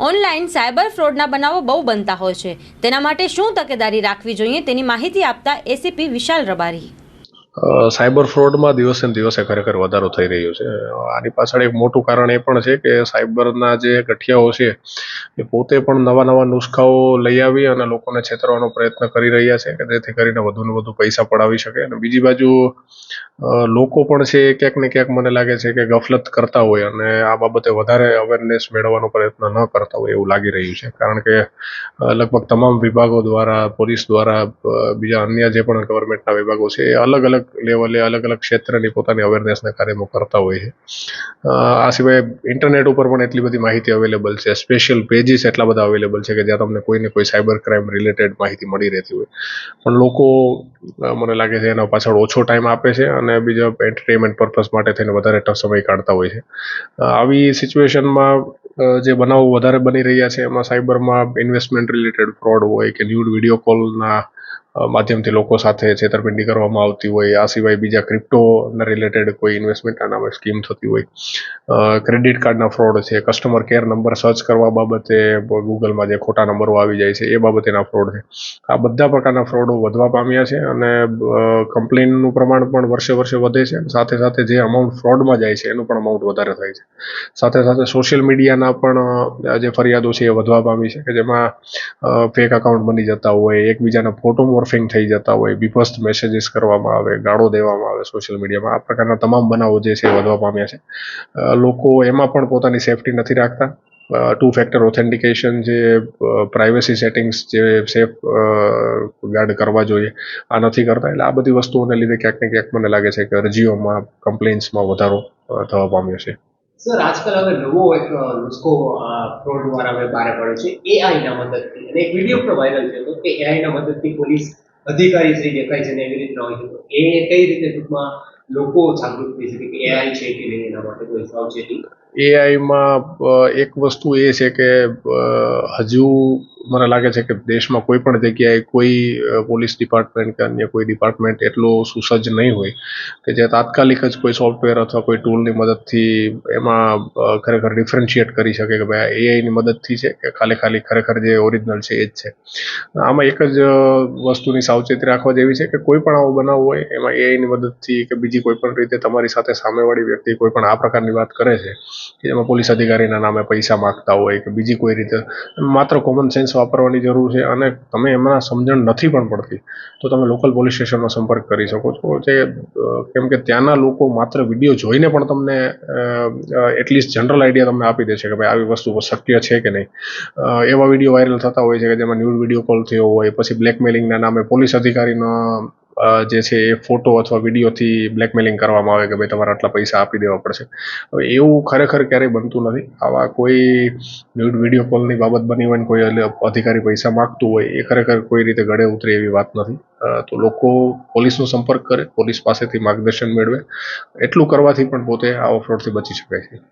Online cyber ફ્રોડના બનાવો બહુ બનતા હોય છે. તેના માટે શું તકેદારી રાખવી જોઈએ તેની માહિતી આપતા એસીપી વિશાલ રબારી. સાયબર ફ્રોડમાં દિવસે ને દિવસે ખરેખર વધારો થઈ રહ્યો છે. આની પાછળ એક મોટું કારણ એ પણ છે કે સાયબરના જે ગઠિયાઓ છે, એ પોતે પણ નવા નવા નુસ્ખાઓ લઈ આવી અને લોકોને છેતરવાનો પ્રયત્ન કરી રહ્યા છે કે જેથી કરીને વધુ ને વધુ પૈસા પડાવી શકે. અને બીજી બાજુ લોકો પણ છે ક્યાંક ને ક્યાંક મને લાગે છે કે ગફલત કરતા હોય અને આ બાબતે વધારે અવેરનેસ મેળવવાનો પ્રયત્ન ન કરતા હોય એવું લાગી રહ્યું છે. કારણ કે લગભગ તમામ વિભાગો દ્વારા, પોલીસ દ્વારા બીજા અન્ય જે પણ ગવર્મેન્ટના વિભાગો છે એ અલગ અલગ લેવલે અલગ અલગ ક્ષેત્રની પોતાની અવેરનેસના કાર્યક્રમો કરતા હોય છે. આ સિવાય ઇન્ટરનેટ ઉપર પણ એટલી બધી માહિતી અવેલેબલ છે. સ્પેશિયલ પેજીસ એટલા બધા અવેલેબલ છે કે જ્યાં તમને કોઈને કોઈ સાયબર ક્રાઇમ રિલેટેડ માહિતી મળી રહેતી હોય. પણ લોકો મને લાગે છે એના પાછળ ઓછો ટાઈમ આપે છે અને બીજા એન્ટરટેનમેન્ટ પર્પઝ માટે થઈને વધારે સમય કાઢતા હોય છે. આવી સિચ્યુએશનમાં જે બનાવો વધારે બની રહ્યા છે, એમાં સાયબરમાં ઇન્વેસ્ટમેન્ટ રિલેટેડ ફ્રોડ હોય કે ન્યૂડ વીડિયો કોલના માધ્યમથી લોકો સાથે છેતરપિંડી કરવામાં આવતી હોય, આ સિવાય બીજા ક્રિપ્ટોના રિલેટેડ કોઈ ઇન્વેસ્ટમેન્ટના નામે સ્કીમ થતી હોય. ક્રેડિટ કાર્ડના ફ્રોડ છે કસ્ટમર કેર નંબર સર્ચ કરવા બાબતે ગૂગલમાં જે ખોટા નંબરો આવી જાય છે, એ બાબતેના ફ્રોડ છે. આ બધા પ્રકારના ફ્રોડો વધવા પામ્યા છે અને કમ્પ્લેનનું પ્રમાણ પણ વર્ષે વર્ષે વધે છે સાથે સાથે જે અમાઉન્ટ ફ્રોડમાં જાય છે, એનું પણ અમાઉન્ટ વધારે થાય છે. સાથે સાથે સોશિયલ મીડિયાના પણ જે ફરિયાદો છે એ વધવા પામી છે કે જેમાં ફેક અકાઉન્ટ બની જતા હોય, એકબીજાના ફોટો મોર્ફિંગ થઈ જતા હોય બીભસ્ત મેસેજીસ કરવામાં આવે, ગાળો દેવામાં આવે સોશિયલ મીડિયામાં આ પ્રકારના તમામ બનાવો જે છે વધવા પામ્યા છે. લોકો એમાં પણ પોતાની સેફટી નથી રાખતા. ટુ ફેક્ટર ઓથેન્ટિકેશન જે પ્રાઇવસી સેટિંગ્સ જે સેફ ગાર્ડ કરવા જોઈએ, આ નથી કરતા. એટલે આ બધી વસ્તુઓને લીધે ક્યાંક ને ક્યાંક મને લાગે છે કે અરજીઓમાં કમ્પ્લેન્ટ્સમાં વધારો થવા પામ્યો છે. સર આજકાલ હવે નવો એક નુસ્ખો ફ્રોડ દ્વારા હવે બહાર પડ્યો છે એઆઈના મદદથી. અને એક વીડિયો પણ વાયરલ થયો હતો કે એઆઈના મદદથી પોલીસ અધિકારી શ્રી દેખાય છે ને એવી રીતના હોય છે. એ કઈ રીતે ટૂંકમાં લોકો જાગૃત થઈ શકે કે એઆઈ છે કે નહીં એના માટે કોઈ સાવચેતી? એઆઈમાં એક વસ્તુ એ છે કે હજુ મને લાગે છે કે દેશમાં કોઈ પણ જગ્યાએ કોઈ પોલીસ ડિપાર્ટમેન્ટ કે અન્ય કોઈ ડિપાર્ટમેન્ટ એટલો સુસજ્જ નહીં હોય કે જે તાત્કાલિક જ કોઈ સોફ્ટવેર અથવા કોઈ ટૂલની મદદથી એમાં ખરેખર ડિફરન્શિએટ કરી શકે કે ભાઈ એઆઈની મદદથી છે કે ખાલી ખાલી ખરેખર જે ઓરિજિનલ છે એ જ છે. આમાં એક જ વસ્તુની સાવચેતી રાખવા જેવી છે કે કોઈ પણ આવો બનાવ હોય એમાં એઆઈની મદદથી કે બીજી કોઈ પણ રીતે તમારી સાથે સામેવાળી વ્યક્તિ કોઈ પણ આ પ્રકારની વાત કરે છે કે જેમાં પોલીસ અધિકારીના નામે પૈસા માગતા હોય કે બીજી કોઈ રીતે, માત્ર કોમન સેન્સ વાપરવાની જરૂર છે અને તમે એમાં સમજણ નથી પણ પડતી, તો તમે લોકલ પોલીસ સ્ટેશનનો સંપર્ક કરી શકો છો. જે કેમ કે ત્યાંના લોકો માત્ર વીડિયો જોઈને પણ તમને એટલીસ્ટ જનરલ આઈડિયા તમને આપી દે છે કે ભાઈ આવી વસ્તુ શક્ય છે કે નહીં. એવા વીડિયો વાયરલ થતા હોય છે કે જેમાં ન્યૂડ વીડિયો કોલ થયો હોય, પછી બ્લેકમેલિંગના નામે પોલીસ અધિકારીનો જે છે એ ફોટો અથવા વિડીયોથી બ્લેકમેલિંગ કરવામાં આવે કે ભાઈ તમારે આટલા પૈસા આપી દેવા પડશે. હવે એવું ખરેખર ક્યારેય બનતું નથી. આવા કોઈ ન્યૂડ વીડિયો કોલની બાબત બની હોય ને કોઈ અધિકારી પૈસા માગતું હોય, એ ખરેખર કોઈ રીતે ગળે ઉતરે એવી વાત નથી. તો લોકો પોલીસનો સંપર્ક કરે, પોલીસ પાસેથી માર્ગદર્શન મેળવે. એટલું કરવાથી પણ પોતે આવા ફ્રોડથી બચી શકાય છે.